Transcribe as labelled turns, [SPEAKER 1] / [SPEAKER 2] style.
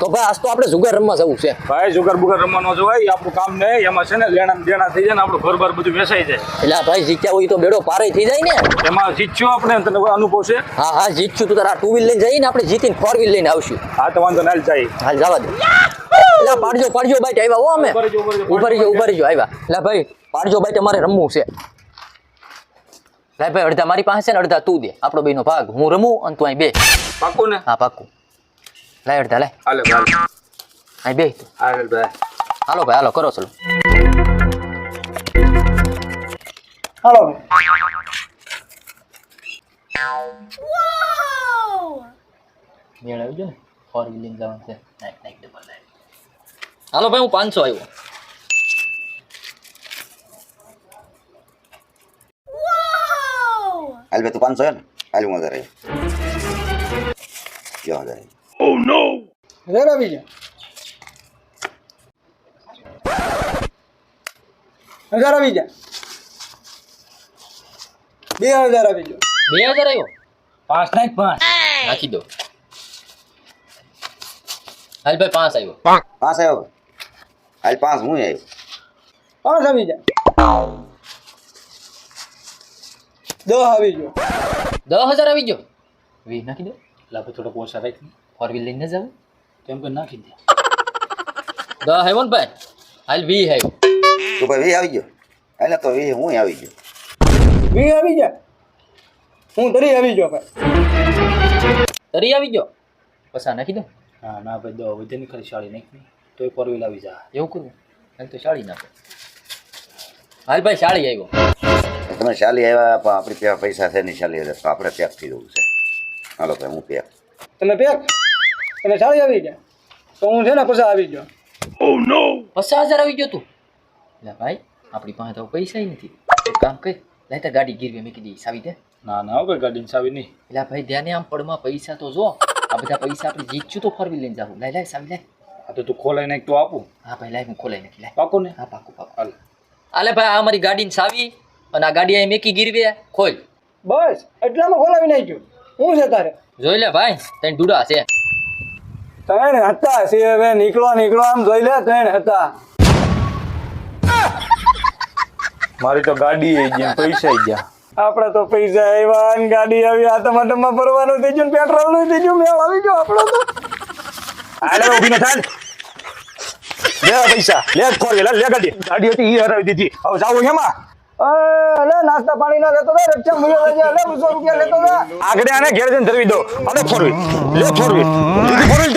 [SPEAKER 1] તો ભાઈ આજ તો આપણે જુગાર રમવા જવું છે.
[SPEAKER 2] ભાઈ જુગાર બુગાર રમવાનો જોવાય આપણું કામ નહીં એમાં છે ને લેણા દેણા થઈ જાય ને આપણું ઘર બાર બધું વેસાઈ જાય.
[SPEAKER 1] એટલે ભાઈ જીત્યા હોય તો બેડો પારે થઈ જાય ને.
[SPEAKER 2] એમાં જીતશું આપણે તને અનુભવ છે?
[SPEAKER 1] હા હા જીતશું. તો તારા ટુ વ્હીલ લઈને જઈને આપણે જીતીને ફોર વ્હીલ લઈને આવશું.
[SPEAKER 2] હા તો વાંધો ના જાય.
[SPEAKER 1] હાલ જવા દે. એટલે પાડજો પાડજો બાઈટ આવ્યા હો અમે.
[SPEAKER 2] ઊભા જો ઊભા રહેજો.
[SPEAKER 1] ઊભા રહીજો ઊભા રહીજો આવ્યા. એટલે ભાઈ પાડજો બાઈટ અમારે રમવું છે. લે ભાઈ અડધા મારી પાસે છે ને અડધા તું દે. આપણો બેનો ભાગ. હું રમું અને તું અહીં બે.
[SPEAKER 2] પાકું ને?
[SPEAKER 1] હા પાક્કું લાય અડધા લાય
[SPEAKER 2] હાલો. ભાઈ
[SPEAKER 1] અહીં બે તું
[SPEAKER 2] હાલે ભાઈ.
[SPEAKER 1] હાલો ભાઈ હાલો કરો ચલો.
[SPEAKER 3] હાલો.
[SPEAKER 1] મેળ આવી ને? ફોર વ્હીલિંગ જવાનું છે. નાઈટ નાઈટ ડબલ નાઈટ હાલો ભાઈ હું પાંચસો આવ્યો.
[SPEAKER 4] હાલ ભાઈ તું પાંચસો ને? હાલ હું હજાર આવ્યો. યો હજાર આવ્યો.
[SPEAKER 3] હજાર આવી ગયા હજાર આવી ગયા બે હજાર આવી ગયો
[SPEAKER 1] બે હજાર આવ્યો
[SPEAKER 2] પાંચ નાખ પાંચ
[SPEAKER 1] નાખી દો હાલ ભાઈ પાંચ આવ્યો
[SPEAKER 4] પાંચ આવ્યો હાલ પાંચ હું આવ્યો
[SPEAKER 3] પાંચ આવી ગયા દસ આવી ગયો
[SPEAKER 1] દસ હજાર આવી ગયો વીસ નાખી દો
[SPEAKER 2] લાભ થોડો ઓછા રાખ
[SPEAKER 1] ફોર વ્હીલ લઈને જાવ
[SPEAKER 2] કેમ કે નાખી દે.
[SPEAKER 1] દ આવ્યો ને ભાઈ. હાલ વી હેવ
[SPEAKER 4] તો ભાઈ વી આવી ગયો. એટલે તો વી હું આવી ગયો.
[SPEAKER 3] વી આવી ગયા? હું તરી આવી ગયો ભાઈ.
[SPEAKER 1] તરી આવી ગયો? પસા નાખી દો
[SPEAKER 2] હા ના ભાઈ દો વધે ની ખરી શાળી તો તોય ફોર વ્હીલ આવી જા.
[SPEAKER 1] એવું કરું? હાલ તો શાળી નાખો. હાલ ભાઈ શાળી આવ્યો
[SPEAKER 4] તમે શાલી આવ્યા પણ આપણી ત્યાં પૈસા છે નહીં શાલી તો આપણે પેક થઈ જવું છે. હાલો ભાઈ હું પેક
[SPEAKER 3] તમે પેક તમે સાડી આવી ગયા. તો હું છે ને પછી આવી ગયો.
[SPEAKER 1] પચાસ હજાર આવી ગયો તું. એટલે ભાઈ આપણી પાસે તો પૈસા નથી. એક કામ કર લાય તો ગાડી ગીરવી મૂકી દઈ સાવી દે
[SPEAKER 2] ના ના કોઈ ગાડી સાવી નહીં.
[SPEAKER 1] એટલે ભાઈ ધ્યાને આમ પડમાં પૈસા તો જો. આ બધા પૈસા આપણે જીતશું તો ફોર લઈને જાવ લાય લાય સાવી લે.
[SPEAKER 2] આ તો તું ખોલાઈ નાખ તો આપું.
[SPEAKER 1] હા ભાઈ લાય હું ખોલાઈ નાખી લાય
[SPEAKER 2] પાકું ને?
[SPEAKER 1] હા પાકું પાકું.
[SPEAKER 2] હાલ.
[SPEAKER 1] આલે ભાઈ આ અમારી ગાડીને સાવી અને આ ગાડી અહીં મેકી ગીરવે. ખોલ.
[SPEAKER 3] બસ એટલામાં ખોલાવી નાખ્યું. હું છે તારે?
[SPEAKER 1] જોઈ લે ભાઈ તને ડૂડા છે.
[SPEAKER 3] ત્રણ હતા સિંહ હવે નીકળો નીકળો આમ જોઈ લે ત્રણ હતા.
[SPEAKER 2] મારી તો ગાડી આવી ગઈ પૈસા આવી ગયા.
[SPEAKER 3] આપડે તો પૈસા આવ્યા ને ગાડી આવી આ ટમાટરમાં ભરવાનું થઈ ગયું પેટ્રોલનું થઈ ગયું મેળ આવી ગયો આપણો તો.
[SPEAKER 2] હાલે ઊભી ન થાય લે પૈસા લે ફોર લે ગાડી ગાડી. હતી એ હરાવી દીધી. હવે જાવું એમાં
[SPEAKER 3] અલે નાસ્તા પાણી ના લેતો રક્ષા મૂલ્ય અને બસો રૂપિયા લેતો હતા
[SPEAKER 2] આગળ આને ઘેર જઈને ધરવી દો. અને ફોરવી લે ફોરવી ફોરવી